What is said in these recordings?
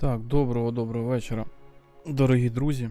Так, доброго доброго вечора, дорогі друзі.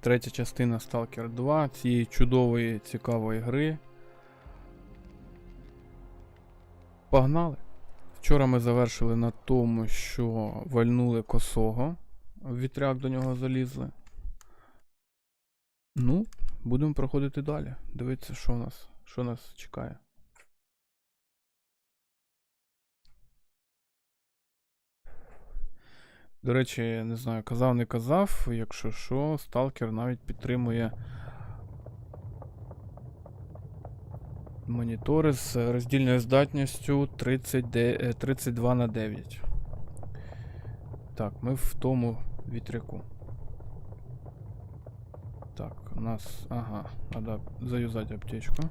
Третя частина Stalker 2 цієї чудової цікавої гри. Погнали! Вчора ми завершили на тому, що вальнули косого. В вітряк до нього залізли. Ну, будемо проходити далі. Дивитися, що нас, що нас чекає. До речі, не знаю, казав, не казав, якщо що, сталкер навіть підтримує монітори з роздільною здатністю 30, е, 32 на 9. Так, ми в тому вітряку. Так, у нас. Ага, треба заюзати аптечку.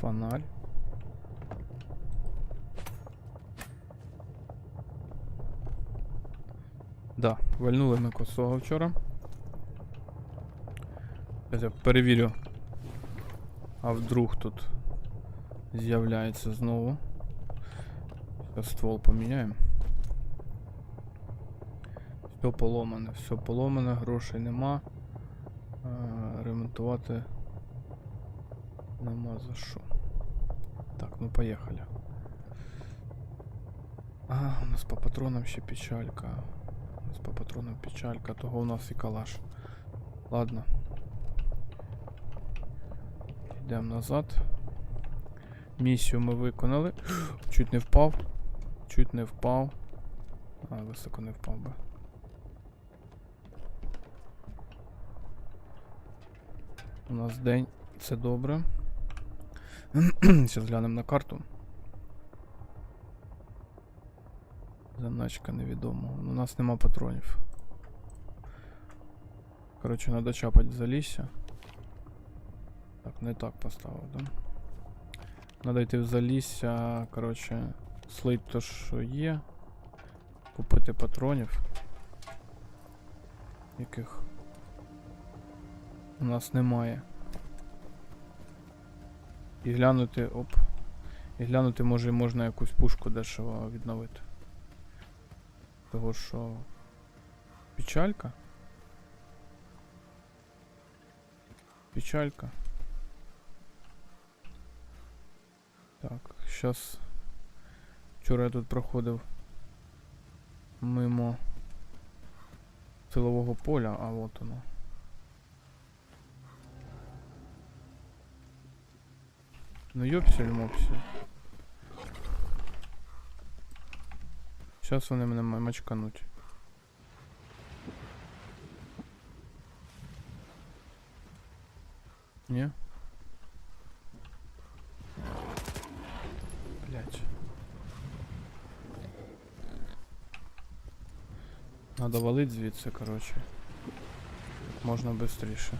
Фонарь. Вальнули ми косого вчора. Зараз я перевірю. А вдруг тут з'являється знову. Зараз ствол поміняємо. Все поломане, все поломане, грошей нема. Е, ремонтувати нема за що. Так, ну поїхали. А, у нас по патронам ще печалька. У нас по патронам печалька, того у нас і калаш. Ладно. Йдемо назад. Місію ми виконали. Чуть не впав. Чуть не впав. А, високо не впав би. У нас день, це добре. Зараз глянемо на карту. Заначка невідома. У нас нема патронів. Коротше, треба чапати залісся. Так, не так поставив, да? Надо йти в залісся, коротше, слить то, що є. Купити патронів. Яких у нас немає. І глянути, оп. І глянути, може, можна якусь пушку дешево відновити. Того що. Печалька? Печалька. Так, щас. Вчора я тут проходив мимо силового поля, а от воно. Ну йопсель мопсель. Сейчас вони мене ма- мачкануть. Ні? Блять. Надо валить звідси, короче. Можна быстріше.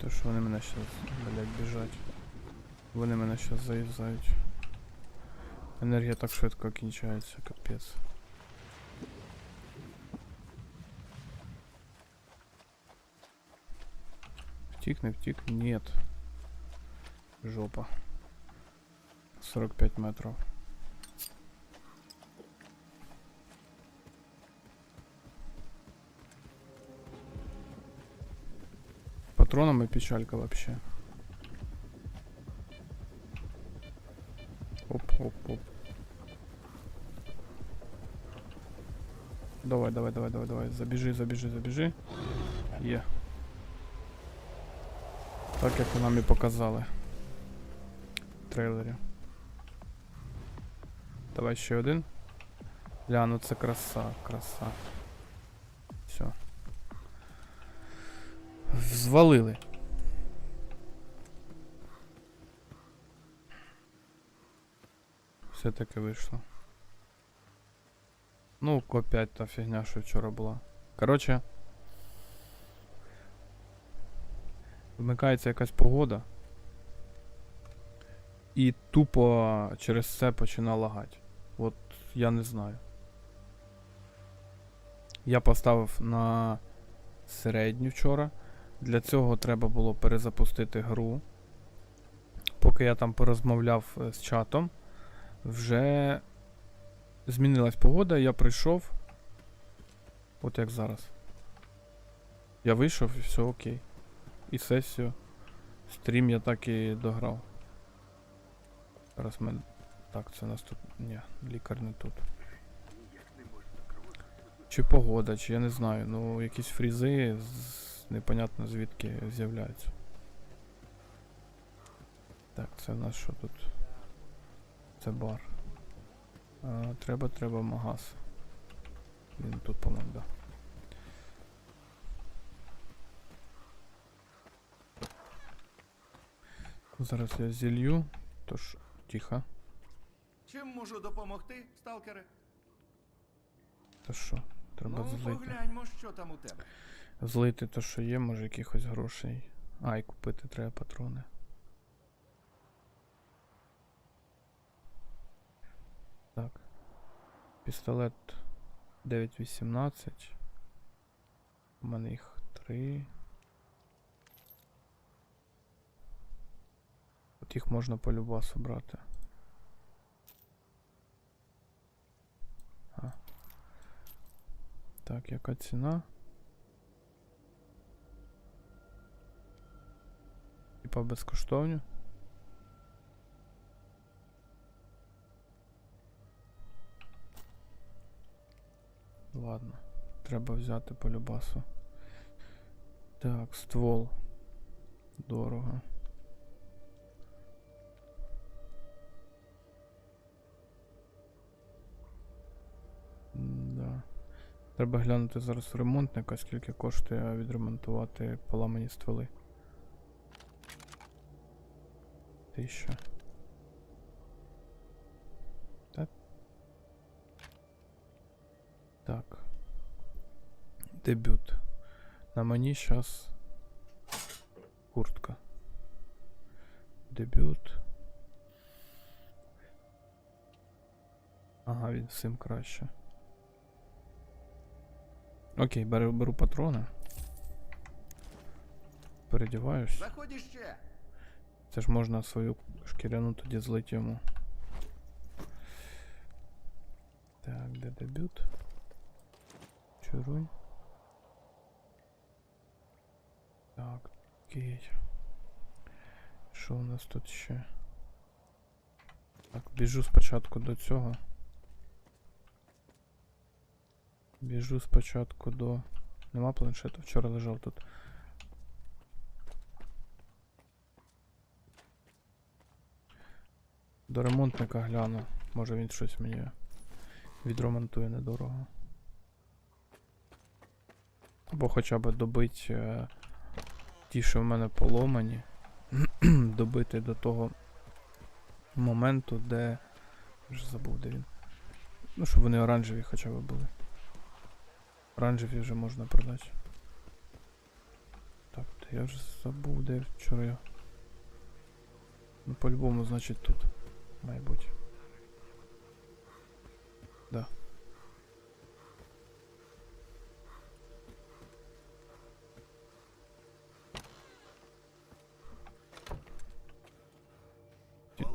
То що вони мене щас, блять, біжать. Вони мене щас заїздають. Енергія так швидко кінчається, капець. Втік, не втік? Нет. Жопа. 45 метров. Патронами печалька вообще. Оп, оп, оп. Давай, давай, давай, давай, давай. Забіжи, забіжи, забіжи. Є. Так як нам і показали. В трейлері. Давай ще один. Ля, ну це краса, краса. Все. Звалили. Все-таки вийшло. Ну, опять та фігня, що вчора була. Коротше. Вмикається якась погода. І тупо через це починає лагати. От я не знаю. Я поставив на середню вчора. Для цього треба було перезапустити гру. Поки я там порозмовляв е, з чатом, вже змінилась погода, я прийшов. От як зараз. Я вийшов і все окей. І сесію. Стрім я так і дограв. Зараз ми. Так, це у нас тут. Ні, лікар не тут. Чи погода, чи я не знаю. Ну, якісь фрізи з... непонятно звідки з'являються. Так, це в нас що тут? Це бар. А, треба, треба магаз. Він тут, по-моєму, да. Зараз я зілью, тож тихо. Чим можу допомогти, сталкере? Та що? Треба ну, злити. погляньмо, що там у тебе. Злити то, що є, може якихось грошей. А, і купити треба патрони. Так. Пістолет 9.18. У мене їх три. От їх можна по любасу брати. А. Так, яка ціна? Типа безкоштовні. Ладно, треба взяти по любасу. Так, ствол. Дорого. Да. Треба глянути зараз ремонтника, скільки коштує відремонтувати поламані стволи. Тисяча. Так. Дебют. На мені зараз куртка. Дебют. Ага, він всім краще. Окей, беру, беру патрони. Передіваюсь. Заходь іще. Це ж можна свою шкіряну тоді злити йому. Так, де дебют? Чуруй. Так, окей. Що у нас тут ще? Так, біжу спочатку до цього. Біжу спочатку до. Нема планшету, вчора лежав тут. До ремонтника гляну. Може він щось мені відремонтує недорого. Або хоча б добить е, ті, що в мене поломані. добити до того моменту, де. Вже забув, де він. Ну, щоб вони оранжеві хоча б були. Оранжеві вже можна продати. Так, то я вже забув, де вчора я. Ну, по-любому, значить, тут. Має бути. Да.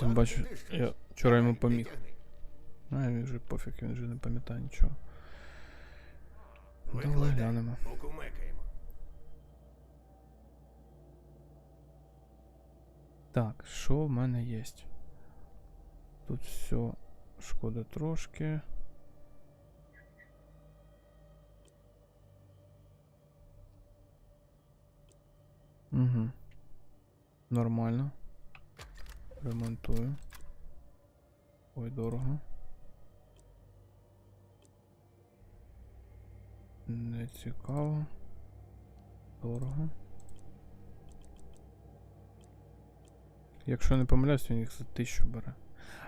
Тим нижче. я вчора йому поміг. А він вже пофіг, він вже не пам'ятає нічого. Давай глянемо. Так, що в мене є? Тут все шкода трошки. Угу. Нормально. Ремонтую. Ой, дорого. Не цікаво. Дорого. Якщо не помиляюсь, він їх за тисячу бере.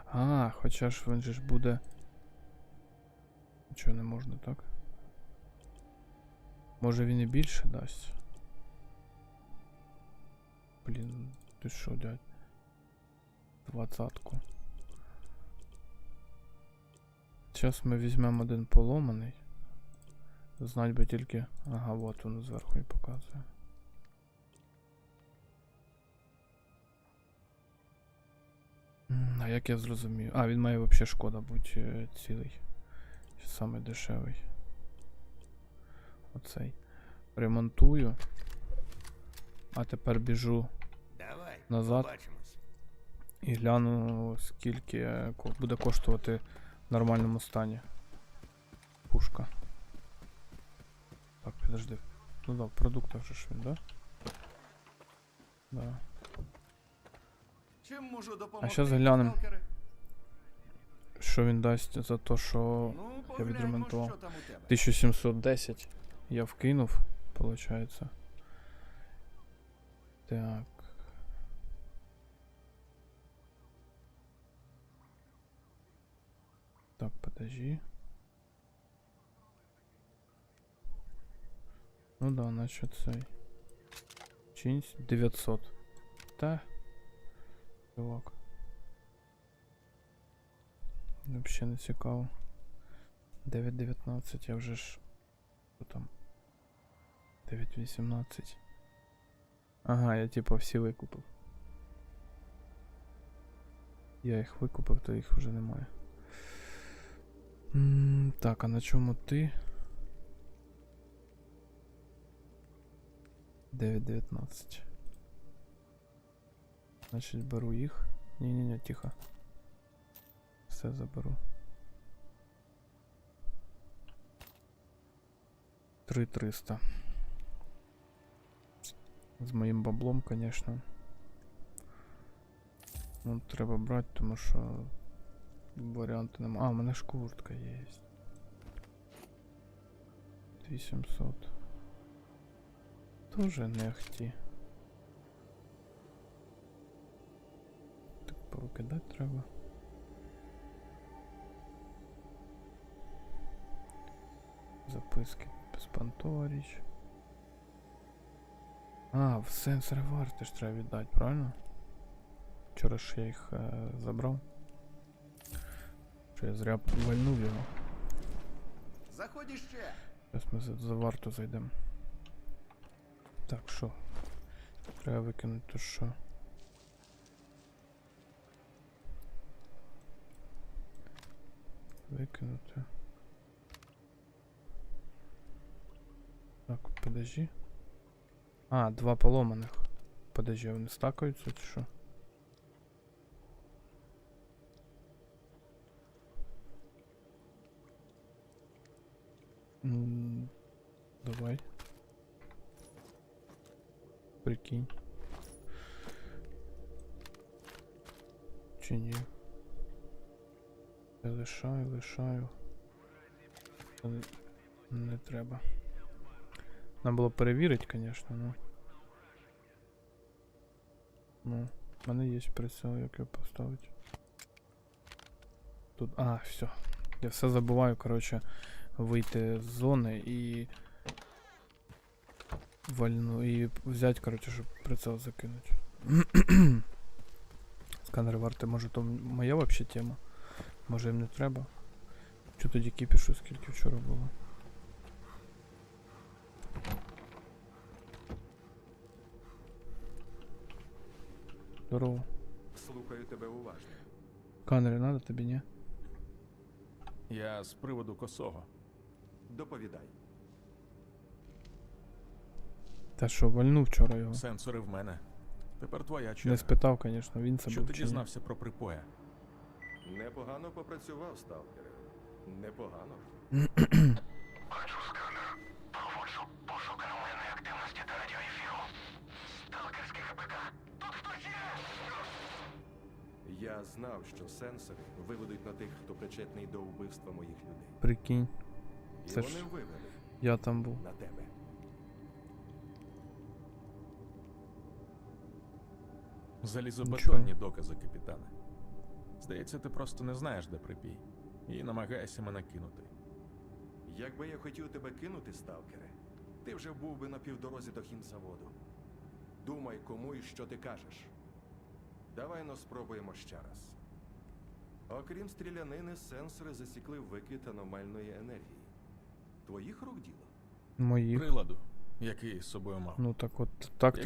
А, хоча ж він же ж буде. Нічого не можна, так? Може він і більше дасть. Блін, ти що, дядь? двадцатку. Зараз ми візьмемо один поломаний. Знать би тільки... Ага, от воно зверху і показує. А як я зрозумію? А, він має взагалі шкода бути е, цілий. Самий дешевий. Оцей. Ремонтую. А тепер біжу Давай, назад. Побачимо і гляну, скільки буде коштувати в нормальному стані. Пушка. Так, підожди. Ну да, в продуктах же ж він, да? Да. Чим можу допомогти? щас глянем. сталкере? Що він дасть за те, що Ну, я відремонтував. що там у тебе. 1710 я вкинув, получается. Так. Подожди. Ну да, значит цей. Чинсь 900. Та. Чувак. Вообще не цікаво. 9.19, я вже ж. Що там? 9.18. Ага, я типа всі викупив. Я їх викупив, то їх вже немає. М, так, а на чому ти? 9.19. Значить, беру їх. Ні-ні-ні, тихо. Все заберу. 3300. З моїм баблом, конечно. Ну, треба брати, тому що варіанту нема. А, у мене ж куртка є. 2700. Тоже не ахті. Так повикидати треба. Записки безпонтова річ. А, в сенсор варти ж треба віддати, правильно? Вчора ж я їх е, забрав. Що я зря вальнув його. Заходь іще. Зараз ми за, за варту зайдемо. Так, що? Треба викинути то що? Викинути. Так, подожди. А, два поломаних. Подожди, вони стакаються чи що? М, Давай. Прикинь. Чи ні? Я лишаю, лишаю. Але Не треба. Нам було перевірити, звісно, ну. Ну, в мене є прицел, як його поставити. Тут. А, все. Я все забуваю, коротше, вийти з зони і. Вальну і взяти, коротше, щоб прицел закинути. Сканери варти, може то моя вообще тема. Може їм не треба. Що тоді кіпішу, скільки вчора було. Здорово. Слухаю тебе уважно. Сканери надо тобі, ні? Я з приводу косого. Доповідай. Та що, вальнув вчора його. Сенсори в мене. Тепер твоя Не спитав, звісно, він це Що був ти чи ні. дізнався про припоя? Непогано попрацював, сталкере. Непогано. Я знав, що сенсори виведуть на тих, хто причетний до вбивства моїх людей. Прикинь, Це вони ж- вивели я там був. на тебе. Залізобетонні докази, капітане. Здається, ти просто не знаєш, де припій. І намагаєшся мене кинути. Якби я хотів тебе кинути, сталкере, ти вже був би на півдорозі до хімзаводу. Думай, кому і що ти кажеш. Давай но спробуємо ще раз. Окрім стрілянини, сенсори засікли викид аномальної енергії. Твоїх рук діло? Моїх. Приладу, який з собою мав. Ну так от так Який